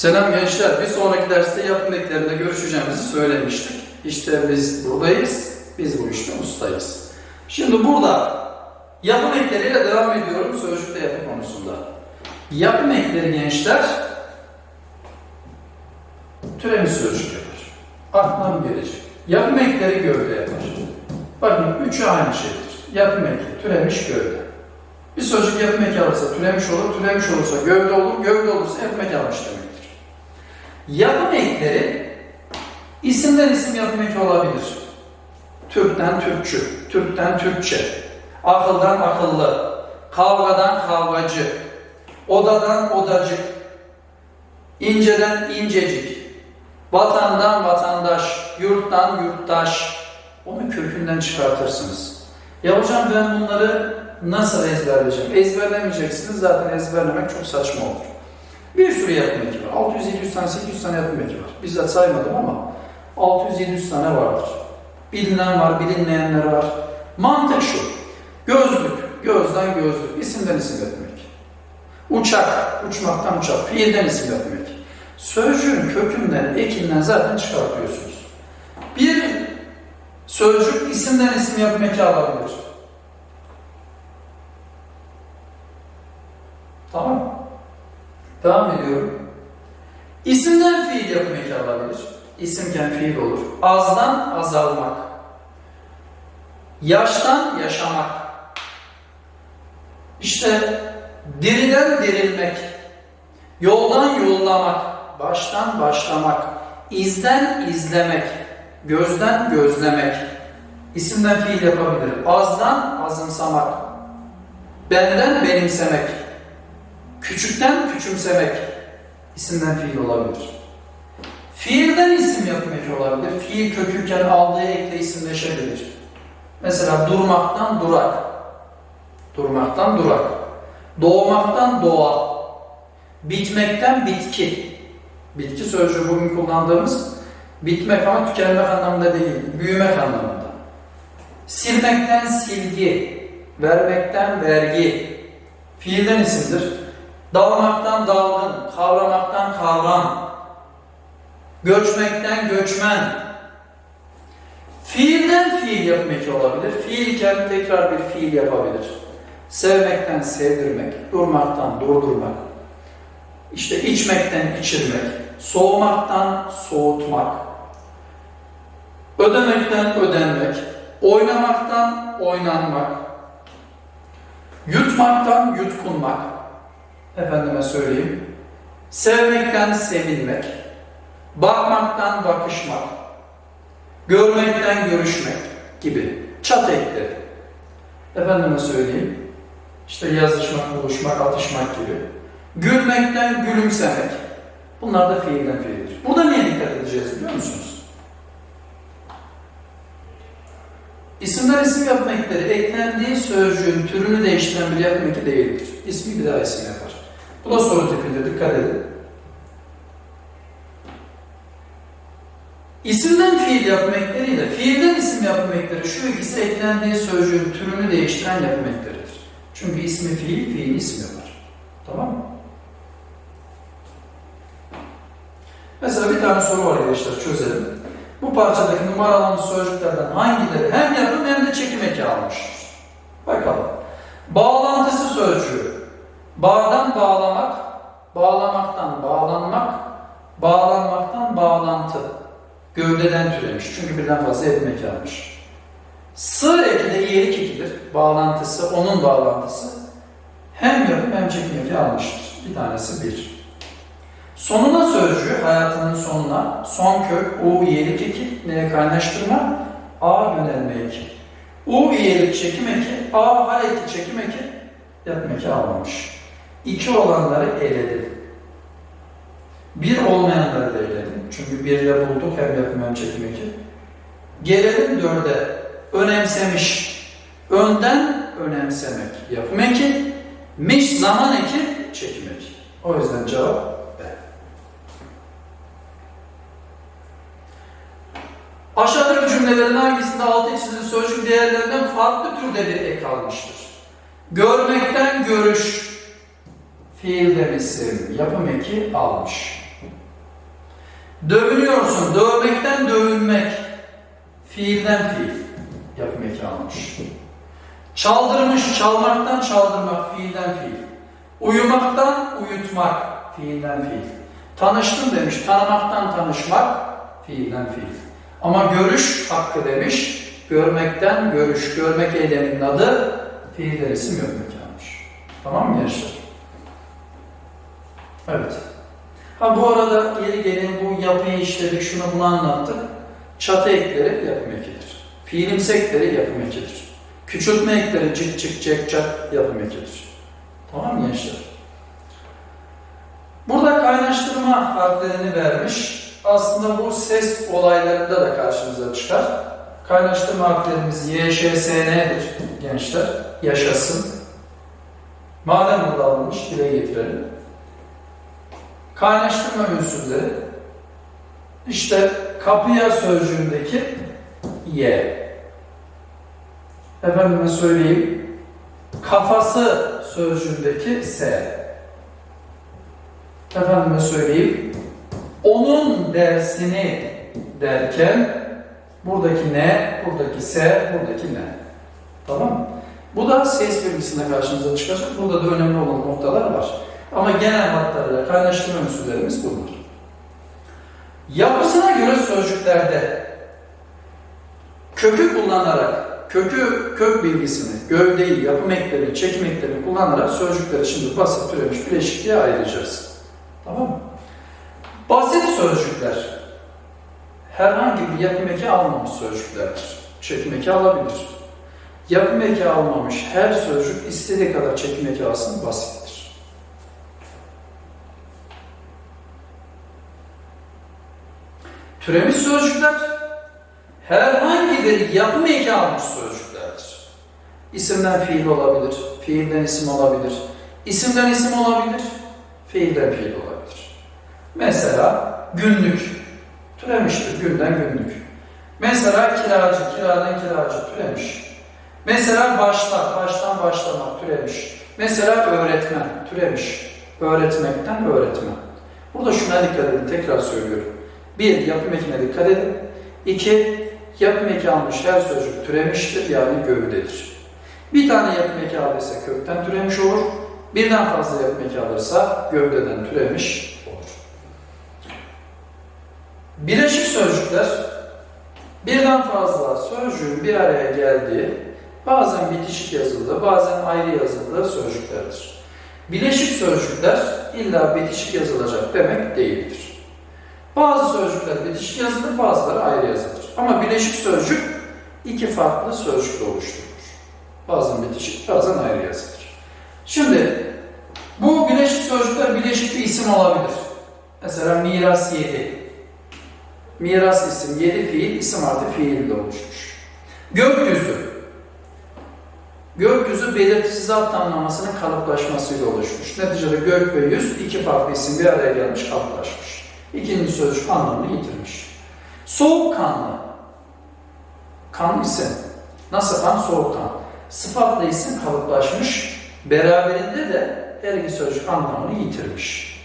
Selam gençler. Bir sonraki derste yapım eklerinde görüşeceğimizi söylemiştik. İşte biz buradayız. Biz bu işte ustayız. Şimdi burada yapım ekleriyle devam ediyorum sözcükte yapı konusunda. Yapım ekleri gençler türemiş sözcük yapar. Aklına gelecek. Yapım ekleri gövde yapar. Bakın üçü aynı şeydir. Yapım eki, türemiş gövde. Bir sözcük yapım eki alırsa türemiş olur, türemiş olursa gövde olur, gövde olursa yapım eki almış demektir. Yapım ekleri isimden isim yapım eki olabilir. Türk'ten Türkçü, Türk'ten Türkçe, akıldan akıllı, kavgadan kavgacı, odadan odacık, inceden incecik, vatandan vatandaş, yurttan yurttaş, onu kökünden çıkartırsınız. Ya hocam ben bunları nasıl ezberleyeceğim? Ezberlemeyeceksiniz zaten ezberlemek çok saçma olur. Bir sürü yapım eki var. 600-700 tane, 800 tane yapım eki var. Bizzat saymadım ama 600-700 tane vardır. Bilinen var, bilinmeyenler var. Mantık şu. Gözlük, gözden gözlük, isimden isim eki. Uçak, uçmaktan uçak, fiilden isim eki. Sözcüğün kökünden, ekinden zaten çıkartıyorsunuz. Bir sözcük isimden isim yapım eki alabilir. Tamam mı? Devam ediyorum. İsimden fiil yapım eki alabilir. İsimken fiil olur. Azdan azalmak. Yaştan yaşamak. İşte diriden dirilmek. Yoldan yollamak. Baştan başlamak. izden izlemek. Gözden gözlemek. İsimden fiil yapabilir. Azdan azımsamak. Benden benimsemek. Küçükten küçümsemek isimden fiil olabilir. Fiilden isim yapım eki olabilir. Fiil köküken aldığı ekle isimleşebilir. Mesela durmaktan durak. Durmaktan durak. Doğmaktan doğa. Bitmekten bitki. Bitki sözcüğü bugün kullandığımız bitmek ama tükenmek anlamında değil, büyümek anlamında. Silmekten silgi, vermekten vergi. Fiilden isimdir. Dalmaktan dalgın, kavramaktan kavram, göçmekten göçmen. Fiilden fiil yapmak olabilir. Fiilken tekrar bir fiil yapabilir. Sevmekten sevdirmek, durmaktan durdurmak, işte içmekten içirmek, soğumaktan soğutmak, ödemekten ödenmek, oynamaktan oynanmak, yutmaktan yutkunmak, efendime söyleyeyim, sevmekten sevilmek, bakmaktan bakışmak, görmekten görüşmek gibi çat ekleri. Efendime söyleyeyim, işte yazışmak, buluşmak, atışmak gibi. Gülmekten gülümsemek. Bunlar da fiilden fiildir. Burada niye dikkat edeceğiz biliyor musunuz? İsimler isim yapma ekleri eklendiği sözcüğün türünü değiştiren bir yapım eki değildir. İsmi bir daha isim yapar. Bu da soru tipinde dikkat edin. İsimden fiil ekleriyle fiilden isim ekleri şu ikisi eklendiği sözcüğün türünü değiştiren ekleridir. Çünkü ismi fiil, fiil isim yapar. Tamam mı? Mesela bir tane soru var arkadaşlar çözelim. Bu parçadaki numaralanmış sözcüklerden hangileri hem yapım hem de çekim eki almıştır? Bakalım. Bağlantısı sözcüğü. Bağlamak, bağlamaktan bağlanmak, bağlanmaktan bağlantı. Gövdeden türemiş. Çünkü birden fazla eki almış. Sığ eki de iyilik ekidir. Bağlantısı, onun bağlantısı. Hem yapım hem çekim eki almıştır. Bir tanesi bir. Sonuna sözcüğü hayatının sonuna son kök U iyilik eki neye kaynaştırma A yönelme eki. U iyilik çekim eki A hal eki çekim eki yapım eki almamış. İki olanları eledim. Bir olmayanları da eledim. Çünkü birle bulduk hem yapım hem çekim eki. Gelelim dörde. Önemsemiş. Önden önemsemek. Yapım eki. Miş zaman eki çekim eki. O yüzden cevap Aşağıdaki cümlelerin hangisinde altı çizili sözcük değerlerinden farklı türde bir ek almıştır? Görmekten görüş, fiilden isim, yapım eki almış. Dövünüyorsun. Dövmekten dövünmek. Fiilden fiil. Yapım eki almış. Çaldırmış. Çalmaktan çaldırmak. Fiilden fiil. Uyumaktan uyutmak. Fiilden fiil. Tanıştım demiş. Tanımaktan tanışmak. Fiilden fiil. Ama görüş hakkı demiş. Görmekten görüş. Görmek eyleminin adı fiilden isim yapım almış. Tamam mı gençler? Evet. Ha bu arada yeri gelin bu yapıyı işledik, şunu bunu anlattık. Çatı ekleri yapım ekidir. Fiilimsi ekleri yapım ekidir. Küçültme ekleri cık cık cek cak yapım ekidir. Tamam mı gençler? Burada kaynaştırma harflerini vermiş. Aslında bu ses olaylarında da karşımıza çıkar. Kaynaştırma harflerimiz YŞSN'dir gençler. Yaşasın. Madem burada alınmış dile getirelim. Kaynaştırma ünsüzleri. İşte kapıya sözcüğündeki Y. Efendime söyleyeyim. Kafası sözcüğündeki S. Efendime söyleyeyim. Onun dersini derken buradaki ne, buradaki S, buradaki ne. Tamam mı? Bu da ses bilgisinde karşımıza çıkacak. Burada da önemli olan noktalar var. Ama genel hatlarıyla kaynaştırma unsurlarımız bunlar. Yapısına göre sözcüklerde kökü kullanarak, kökü, kök bilgisini, gövdeyi, yapım eklerini, çekim eklerini kullanarak sözcükleri şimdi basit türemiş bileşik ayıracağız. Tamam mı? Basit sözcükler herhangi bir yapım eki almamış sözcüklerdir. Çekim eki alabilir. Yapım eki almamış her sözcük istediği kadar çekim eki alsın basittir. Türemiş sözcükler herhangi bir yapım eki almış sözcüklerdir. İsimden fiil olabilir, fiilden isim olabilir, isimden isim olabilir, fiilden fiil olabilir. Mesela günlük türemiştir, günden günlük. Mesela kiracı, kiradan kiracı türemiş. Mesela başlar, baştan başlamak türemiş. Mesela öğretmen türemiş. Öğretmekten öğretmen. Burada şuna dikkat edin, tekrar söylüyorum. Bir, yapım ekine dikkat edin. İki, yapım eki almış her sözcük türemiştir, yani gövdedir. Bir tane yapım eki aldıysa kökten türemiş olur. Birden fazla yapım eki alırsa gövdeden türemiş olur. Bileşik sözcükler birden fazla sözcüğün bir araya geldiği, bazen bitişik yazıldığı, bazen ayrı yazıldığı sözcüklerdir. Bileşik sözcükler illa bitişik yazılacak demek değildir. Bazı sözcükler bitişik yazılır, bazıları ayrı yazılır. Ama bileşik sözcük iki farklı sözcükle oluşturulur. Bazen bitişik, bazen ayrı yazılır. Şimdi bu bileşik sözcükler bileşik bir isim olabilir. Mesela miras yedi. Miras isim, yedi fiil, isim artı fiille oluşmuş. Gökyüzü. Gökyüzü belirtisiz zat anlamasının kalıplaşmasıyla oluşmuş. Neticede gök ve yüz iki farklı isim bir araya gelmiş, kalıplaşmış. İkinci sözcük anlamını yitirmiş. Soğukkanlı. Kan isim. Nasıl kan? Soğuk kan. Sıfatlı isim kalıplaşmış. Beraberinde de her iki sözcük anlamını yitirmiş.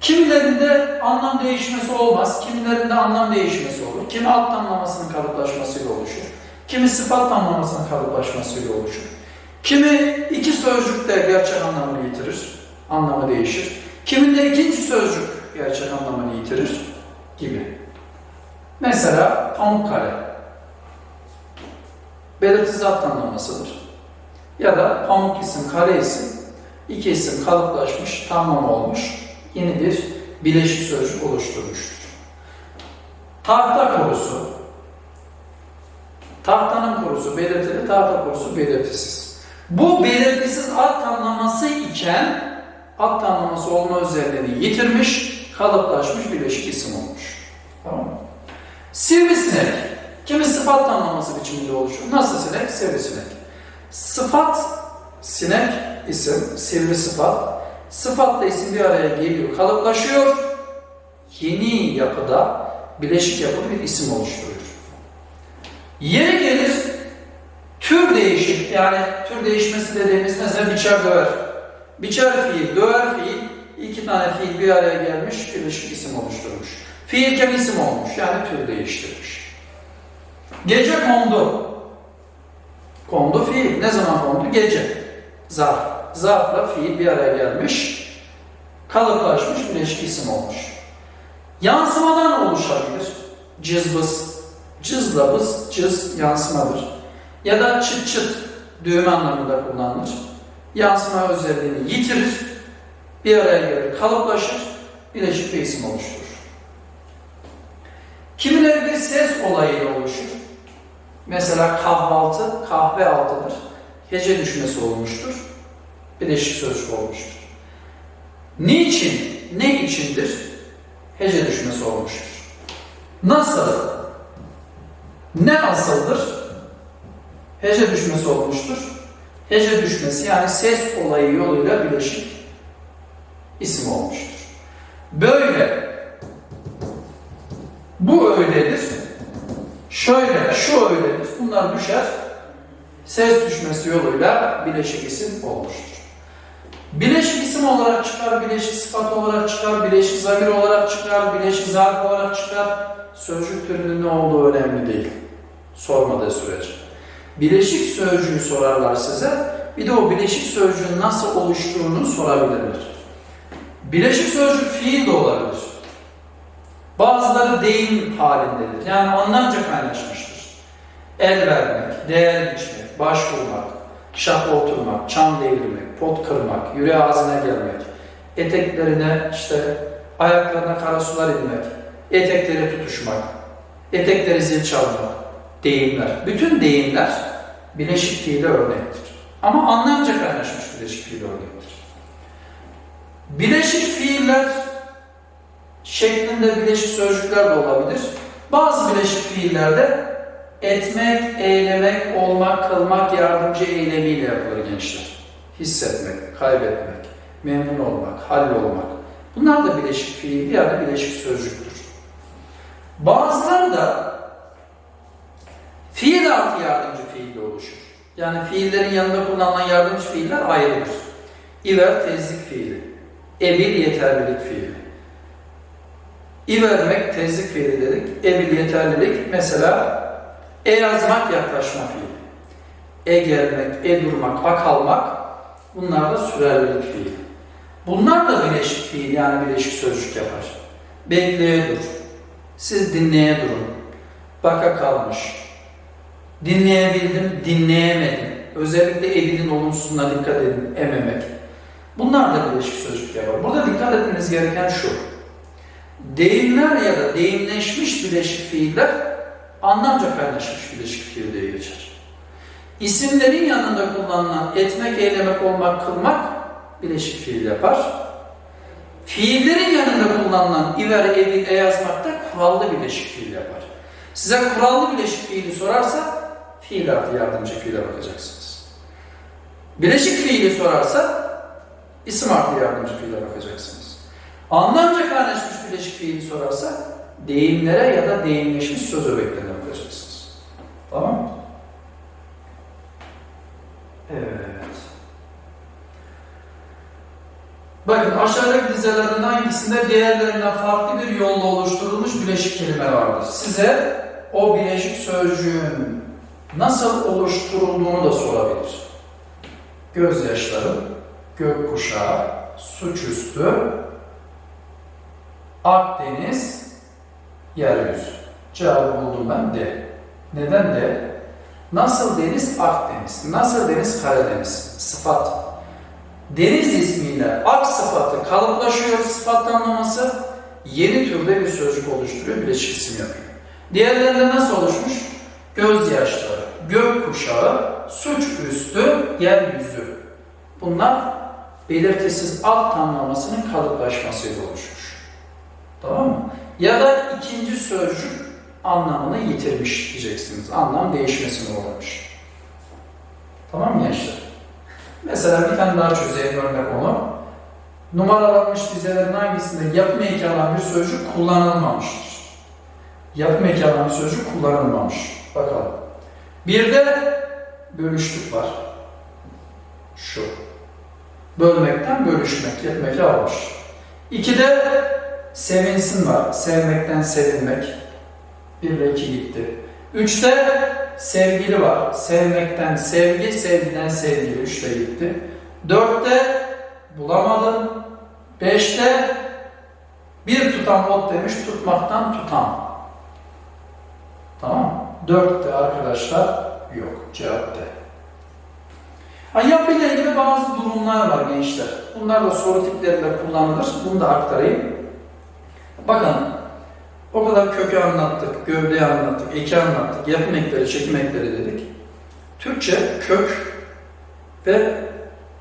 Kimilerinde anlam değişmesi olmaz, kimilerinde anlam değişmesi olur. Kimi alt tamlamasının kalıplaşmasıyla oluşur. Kimi sıfat tamlamasının kalıplaşmasıyla oluşur. Kimi iki sözcükte gerçek anlamını yitirir, anlamı değişir. Kiminde ikinci sözcük gerçek anlamını yitirir gibi. Mesela Pamukkale. Belirtisiz alt anlamasıdır. Ya da pamuk isim, kare isim, iki isim kalıplaşmış, tamam olmuş, yeni bir bileşik sözcük oluşturmuştur. Tahta korusu. Tahtanın korusu belirtili, tahta korusu belirtisiz. Bu belirtisiz alt anlaması iken alt anlaması olma özelliğini yitirmiş, kalıplaşmış bileşik isim olmuş. Tamam mı? Sivrisinek. Kimi sıfat anlaması biçiminde oluşur. Nasıl sinek? Sivrisinek. Sıfat sinek isim, sivri sıfat. Sıfatla isim bir araya geliyor, kalıplaşıyor. Yeni yapıda bileşik yapılı bir isim oluşturuyor. Yeri gelir tür değişik yani tür değişmesi dediğimiz mesela biçer döver. Biçer fiil, döver fiil iki tane fiil bir araya gelmiş, birleşik isim oluşturmuş. Fiilken isim olmuş, yani tür değiştirmiş. Gece kondu. Kondu fiil. Ne zaman kondu? Gece. Zarf. Zarfla fiil bir araya gelmiş, kalıplaşmış, birleşik isim olmuş. Yansımadan oluşabilir. Cızbız. Cızla bız, cız yansımadır. Ya da çıt çıt düğme anlamında kullanılır. Yansıma özelliğini yitirir, bir araya gelir, kalıplaşır, bileşik bir isim oluşturur. Kimileri bir ses olayıyla oluşur. Mesela kahvaltı, kahve altıdır. Hece düşmesi olmuştur. Bileşik sözcük olmuştur. Niçin, ne içindir? Hece düşmesi olmuştur. Nasıl? Ne asıldır? Hece düşmesi olmuştur. Hece düşmesi yani ses olayı yoluyla bileşik isim olmuştur. Böyle. Bu öyledir. Şöyle, şu öyledir. Bunlar düşer. Ses düşmesi yoluyla bileşik isim olmuştur. Bileşik isim olarak çıkar, bileşik sıfat olarak çıkar, bileşik zamir olarak çıkar, bileşik zarf olarak çıkar. Sözcük türünün ne olduğu önemli değil. Sormadığı sürece. Bileşik sözcüğü sorarlar size. Bir de o bileşik sözcüğün nasıl oluştuğunu sorabilirler. Bileşik sözcük fiil de olabilir. Bazıları deyim halindedir. Yani anlamca kaynaşmıştır. El vermek, değer biçmek, başvurmak, şap oturmak, çam devirmek, pot kırmak, yüreği ağzına gelmek, eteklerine işte ayaklarına kara sular inmek, etekleri tutuşmak, etekleri zil çalmak, deyimler. Bütün deyimler bileşik fiile örnektir. Ama anlamca kaynaşmış bileşik fiil örnektir. Fiiller şeklinde bileşik sözcükler de olabilir. Bazı bileşik fiillerde etmek, eylemek, olmak, kılmak, yardımcı eylemiyle yapılır gençler. Hissetmek, kaybetmek, memnun olmak, hallolmak. Bunlar da bileşik fiil ya da bileşik sözcüktür. Bazıları da fiil artı yardımcı fiille oluşur. Yani fiillerin yanında kullanılan yardımcı fiiller ayrıdır. İver tezlik fiili, ebil yeterlilik fiili. İvermek tezlik fiili dedik. Ebil yeterlilik mesela e yazmak yaklaşma fiili. E gelmek, e durmak, a kalmak bunlar da sürerlilik fiili. Bunlar da bileşik fiil yani bileşik sözcük yapar. Bekleye dur. Siz dinleye durun. Baka kalmış. Dinleyebildim, dinleyemedim. Özellikle ebilin olumsuzluğuna dikkat edin, ememek. Bunlar da bileşik sözcük yapar. Burada dikkat etmeniz gereken şu. Deyimler ya da deyimleşmiş bileşik fiiller anlamca kaynaşmış bileşik fiil diye geçer. İsimlerin yanında kullanılan etmek, eylemek, olmak, kılmak bileşik fiil yapar. Fiillerin yanında kullanılan iver, evil, e yazmak da kurallı bileşik fiil yapar. Size kurallı bileşik fiili sorarsa fiil artı yardımcı fiile bakacaksınız. Bileşik fiili sorarsa isim artı yardımcı fiile bakacaksınız. Anlamca kaynaşmış bileşik fiili sorarsa deyimlere ya da deyimleşmiş söz öbeklerine bakacaksınız. Tamam? Evet. Bakın aşağıdaki dizelerden hangisinde diğerlerinden farklı bir yolla oluşturulmuş bileşik kelime vardır? Size o bileşik sözcüğün nasıl oluşturulduğunu da sorabilir. Gözyaşları, gökkuşağı, suçüstü, Akdeniz, yeryüzü. Cevabı buldum ben de. Neden de? Nasıl deniz Akdeniz, nasıl deniz Karadeniz? Sıfat. Deniz ismiyle ak sıfatı kalıplaşıyor sıfat anlaması yeni türde bir sözcük oluşturuyor, bileşik isim yapıyor. Diğerlerinde nasıl oluşmuş? Gözyaşları, gökkuşağı, suç üstü, yeryüzü. Bunlar belirtisiz alt tamlamasının kalıplaşmasıyla oluşmuş. Tamam mı? Ya da ikinci sözcük anlamını yitirmiş diyeceksiniz. Anlam değişmesine uğramış. Tamam mı gençler? Mesela bir tane daha çözeyim örnek onu. Numaralanmış dizelerin hangisinde yapma alan bir sözcük kullanılmamıştır? Yapma alan bir sözcük kullanılmamış. Bakalım. Bir de bölüşlük var. Şu. Bölmekten bölüşmek, yapma eki almış. 2'de sevinsin var. Sevmekten sevinmek. 1 ile 2 gitti. 3'te sevgili var. Sevmekten sevgi, sevgiden sevgili. 3 de gitti. 4'te bulamadım. 5'te bir tutam ot demiş, tutmaktan tutam. Tamam? 4'te arkadaşlar yok. Cevap. Ha, yapıyla ilgili bazı durumlar var gençler. Bunlar da soru tiplerinde kullanılır. Bunu da aktarayım. Bakın, o kadar kökü anlattık, gövdeyi anlattık, eki anlattık, yapım ekleri, çekim ekleri dedik. Türkçe kök ve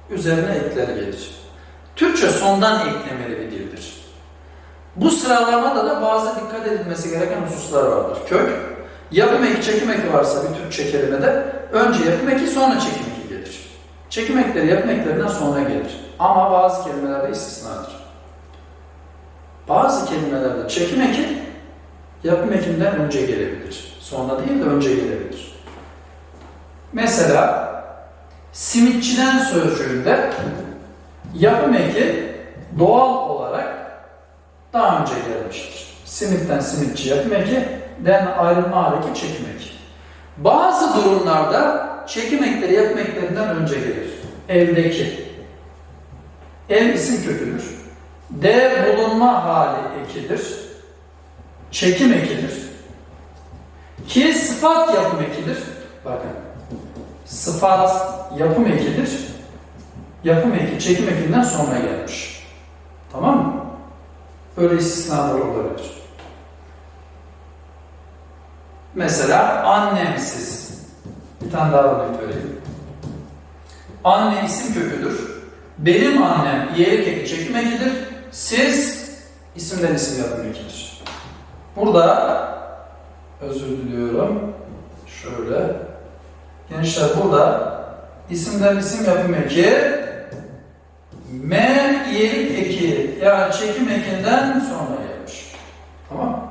üzerine ekler gelir. Türkçe sondan eklemeli bir dildir. Bu sıralamada da bazı dikkat edilmesi gereken hususlar vardır. Kök, yapım eki, çekim eki varsa bir Türkçe kelimede önce yapım eki sonra çekim eki gelir. Çekim ekleri yapım eklerinden sonra gelir. Ama bazı kelimelerde istisnadır. Bazı kelimelerde çekim eki yapım ekinden önce gelebilir. Sonra değil de önce gelebilir. Mesela simitçiden sözcüğünde yapım eki doğal olarak daha önce gelmiştir. Simitten simitçi yapım eki, den ayrılma hareki çekim eki. Bazı durumlarda çekim ekleri yapım eklerinden önce gelir. Evdeki. Ev isim köküdür. D bulunma hali ekidir. Çekim ekidir. Ki sıfat yapım ekidir. Bakın. Sıfat yapım ekidir. Yapım eki, çekim ekinden sonra gelmiş. Tamam mı? Böyle istisnalar olabilir. Mesela annemsiz. Tane daha örnek vereyim. Anne isim köküdür. Benim annem iyilik eki çekim ekidir. Siz isimden isim yapım ekidir. Burada özür diliyorum. Şöyle. Gençler burada isimden isim yapım eki M iyilik eki yani çekim ekinden sonra gelmiş. Tamam mı?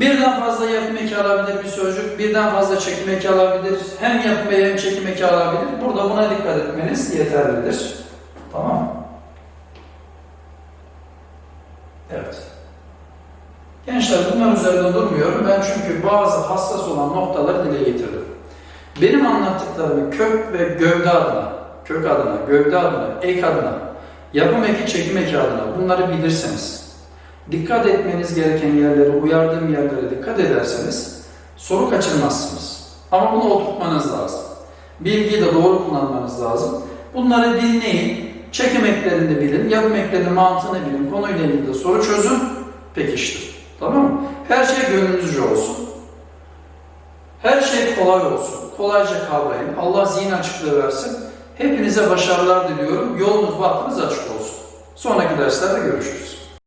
Birden fazla yapım eki alabilir bir sözcük, birden fazla çekim eki alabilir, hem yapım hem çekim eki alabilir. Burada buna dikkat etmeniz yeterlidir. Tamam? Evet. Gençler bunlar üzerinde durmuyorum. Ben çünkü bazı hassas olan noktaları dile getirdim. Benim anlattıklarımı kök ve gövde adına, kök adına, gövde adına, ek adına, yapım eki, çekim eki adına bunları bilirseniz, dikkat etmeniz gereken yerlere, uyardığım yerlere dikkat ederseniz soru kaçırmazsınız. Ama bunu oturtmanız lazım. Bilgiyi de doğru kullanmanız lazım. Bunları dinleyin, çekim eklerini bilin, yapım eklerinin mantığını bilin, konuyla ilgili de soru çözün, pekiştirin. Tamam mı? Her şey gönlünüzce olsun. Her şey kolay olsun. Kolayca kavrayın. Allah zihin açıklığı versin. Hepinize başarılar diliyorum. Yolunuz, bahtınız açık olsun. Sonraki derslerde görüşürüz.